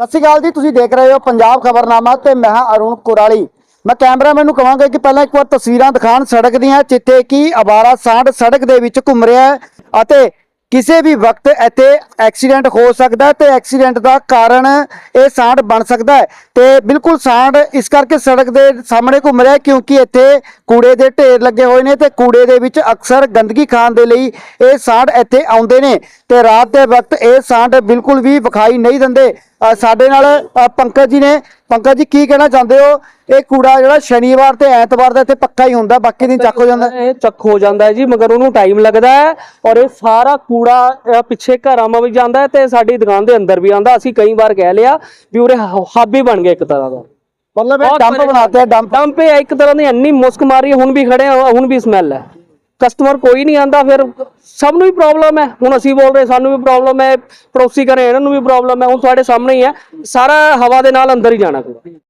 ਸਤਿ ਸ਼੍ਰੀ ਅਕਾਲ ਜੀ, ਤੁਸੀਂ ਦੇਖ ਰਹੇ ਹੋ ਪੰਜਾਬ ਖਬਰਨਾਮਾ ਤੇ ਮੈਂ ਹਾਂ ਅਰੁਣ ਕੁਰਾਲੀ। ਮੈਂ ਕੈਮਰਾਮੈਨ ਨੂੰ ਕਹਾਂਗਾ ਕਿ ਪਹਿਲਾਂ ਇੱਕ ਵਾਰ ਤਸਵੀਰਾਂ ਦਿਖਾਣ ਸੜਕ ਦੀਆਂ, ਜਿੱਥੇ ਕਿ ਅਵਾਰਾ ਸਾਂਢ ਸੜਕ ਦੇ ਵਿੱਚ ਘੁੰਮ ਰਿਹਾ ਹੈ ਅਤੇ ਕਿਸੇ ਵੀ ਵਕਤ ਇੱਥੇ ਐਕਸੀਡੈਂਟ ਹੋ ਸਕਦਾ ਹੈ ਤੇ ਐਕਸੀਡੈਂਟ ਦਾ ਕਾਰਨ ਇਹ ਸਾਂਢ ਬਣ ਸਕਦਾ ਹੈ। ਤੇ ਬਿਲਕੁਲ ਸਾਂਢ ਇਸ ਕਰਕੇ ਸੜਕ ਦੇ ਸਾਹਮਣੇ ਘੁੰਮ ਰਿਹਾ ਕਿਉਂਕਿ ਇੱਥੇ ਕੂੜੇ ਦੇ ਢੇਰ ਲੱਗੇ ਹੋਏ ਨੇ ਤੇ ਕੂੜੇ ਦੇ ਵਿੱਚ ਅਕਸਰ ਗੰਦਗੀ ਖਾਣ ਦੇ ਲਈ ਇਹ ਸਾਂਢ ਇੱਥੇ ਆਉਂਦੇ ਨੇ ਤੇ ਰਾਤ ਦੇ ਵਕਤ ਇਹ ਸਾਂਢ ਬਿਲਕੁਲ ਵੀ ਵਿਖਾਈ ਨਹੀਂ ਦਿੰਦੇ। ਸਾਡੇ ਨਾਲ ਪੰਕਜ ਜੀ ਨੇ। ਪੰਕਜ ਜੀ, ਕੀ ਕਹਿਣਾ ਚਾਹੁੰਦੇ ਹੋ? ਇਹ ਕੂੜਾ ਜਿਹੜਾ ਸ਼ਨੀਵਾਰ ਤੇ ਐਤਵਾਰ ਦਾ ਇੱਥੇ ਪੱਕਾ ਹੀ ਹੁੰਦਾ ਬਾਕੀ ਦਿਨ ਚੱਕ ਹੋ ਜਾਂਦਾ। ਇਹ ਚੱਕ ਹੋ ਜਾਂਦਾ ਹੈ ਜੀ ਮਗਰ ਉਹਨੂੰ ਟਾਈਮ ਲੱਗਦਾ ਹੈ ਔਰ ਇਹ ਸਾਰਾ ਕੂੜਾ ਪਿੱਛੇ ਘਰਾਂ ਮਾ ਵੀ ਜਾਂਦਾ ਹੈ ਤੇ ਸਾਡੀ ਦੁਕਾਨ ਦੇ ਅੰਦਰ ਵੀ ਆਉਂਦਾ। ਅਸੀਂ ਕਈ ਵਾਰ ਕਹਿ ਲਿਆ ਵੀ ਉਰੇ ਹਾਬੀ ਬਣ ਗਿਆ ਇੱਕ ਤਰ੍ਹਾਂ ਦਾ। ਮਤਲਬ ਇਹ ਡੰਪ। ਬਣਾਤੇ ਆ ਡੰਪ ਡੰਪ ਹੈ ਇੱਕ ਤਰ੍ਹਾਂ ਦੀ ਇੰਨੀ ਮੁਸਕ ਮਾਰੀ ਹੈ, ਹੁਣ ਵੀ ਖੜੇ ਹਾਂ ਹੁਣ ਵੀ ਸਮੈਲ ਹੈ। ਕਸਟਮਰ ਕੋਈ ਨਹੀਂ ਆਂਦਾ ਫਿਰ ਸਭ ਨੂੰ ਵੀ ਪ੍ਰੋਬਲਮ ਹੈ। ਹੁਣ ਅਸੀਂ ਬੋਲ ਰਹੇ ਸਾਨੂੰ ਵੀ ਪ੍ਰੋਬਲਮ ਹੈ ਪੜੋਸੀ ਘਰੇ ਇਹਨਾਂ ਨੂੰ ਵੀ ਪ੍ਰੋਬਲਮ ਹੈ ਹੁਣ ਤੁਹਾਡੇ ਸਾਹਮਣੇ ਹੀ ਹੈ। ਸਾਰਾ ਹਵਾ ਦੇ ਨਾਲ ਅੰਦਰ ਹੀ ਜਾਣਾ ਪਊਗਾ।